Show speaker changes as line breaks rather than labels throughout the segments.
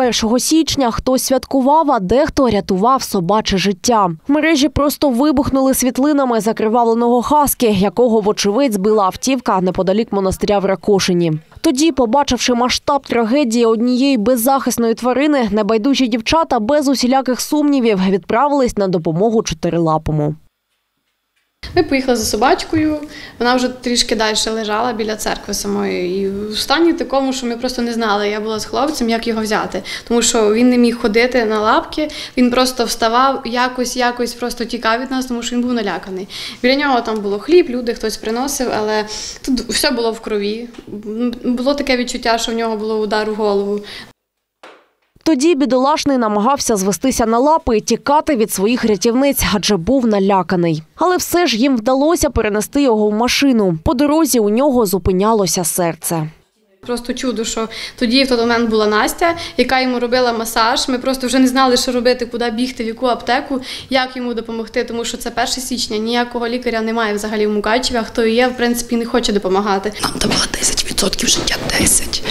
1 січня хтось святкував, а дехто рятував собаче життя. Мережі просто вибухнули світлинами закривавленого хаски, якого вочевидь збила автівка неподалік монастиря в Ракошині. Тоді, побачивши масштаб трагедії однієї беззахисної тварини, небайдужі дівчата без усіляких сумнівів відправились на допомогу чотирилапому.
Ми поїхали за собачкою, вона вже трішки далі лежала біля церкви самої. І в стані такому, що ми просто не знали. Я була з хлопцем, як його взяти. Тому що він не міг ходити на лапки, він просто вставав, якось, якось просто тікав від нас, тому що він був наляканий. Біля нього там було хліб, люди хтось приносив, але тут все було в крові. Було таке відчуття, що в нього було удар у голову.
Тоді бідолашний намагався звестися на лапи і тікати від своїх рятівниць, адже був наляканий. Але все ж їм вдалося перенести його в машину. По дорозі у нього зупинялося серце.
Просто чудо, що тоді в той момент була Настя, яка йому робила масаж. Ми просто вже не знали, що робити, куди бігти, в яку аптеку, як йому допомогти, тому що це 1 січня. Ніякого лікаря немає взагалі в Мукачеві, а хто є, в принципі, не хоче допомагати.
Нам давала 10% життя 10.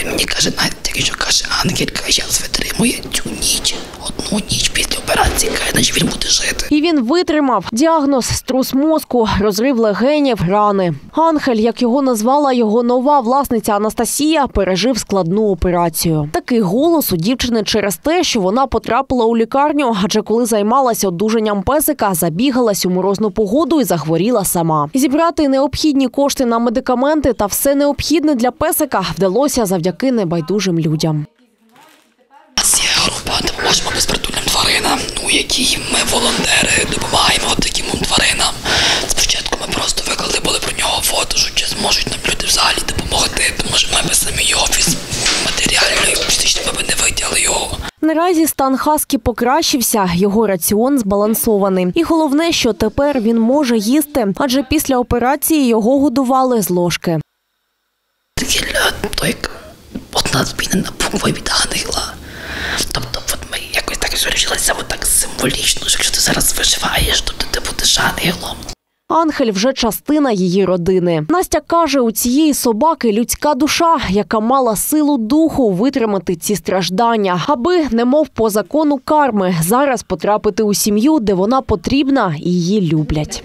Він мені каже, навіть якщо каже Ангелька, я витримую цю ніч, одну ніч після операції, каже, він буде жити.
І він витримав діагноз струс мозку, розрив легенів, рани. Ангель, як його назвала його нова власниця Анастасія, пережив складну операцію. Такий голос у дівчини через те, що вона потрапила у лікарню, адже коли займалася одужанням песика, забігалась у морозну погоду і захворіла сама. Зібрати необхідні кошти на медикаменти та все необхідне для песика вдалося завдяки небайдужим людям.
У нас є група допоможемо безпритульним тваринам, у якій ми волонтери допомагаємо таким тваринам. Спочатку ми просто виклали були про нього фото, що чи зможуть нам люди взагалі допомогти, тому що ми без самі офіс матеріально і фізично ми не витягли його.
Наразі стан Хаскі покращився, його раціон збалансований. І головне, що тепер він може їсти, адже після операції його годували з ложки.
Як одна змінена буква від ангела. От ми так символічно, що ти зараз виживаєш, то ти будеш ангелом.
Ангель вже частина її родини. Настя каже, у цієї собаки людська душа, яка мала силу духу витримати ці страждання, аби, немов по закону карми, зараз потрапити у сім'ю, де вона потрібна і її люблять.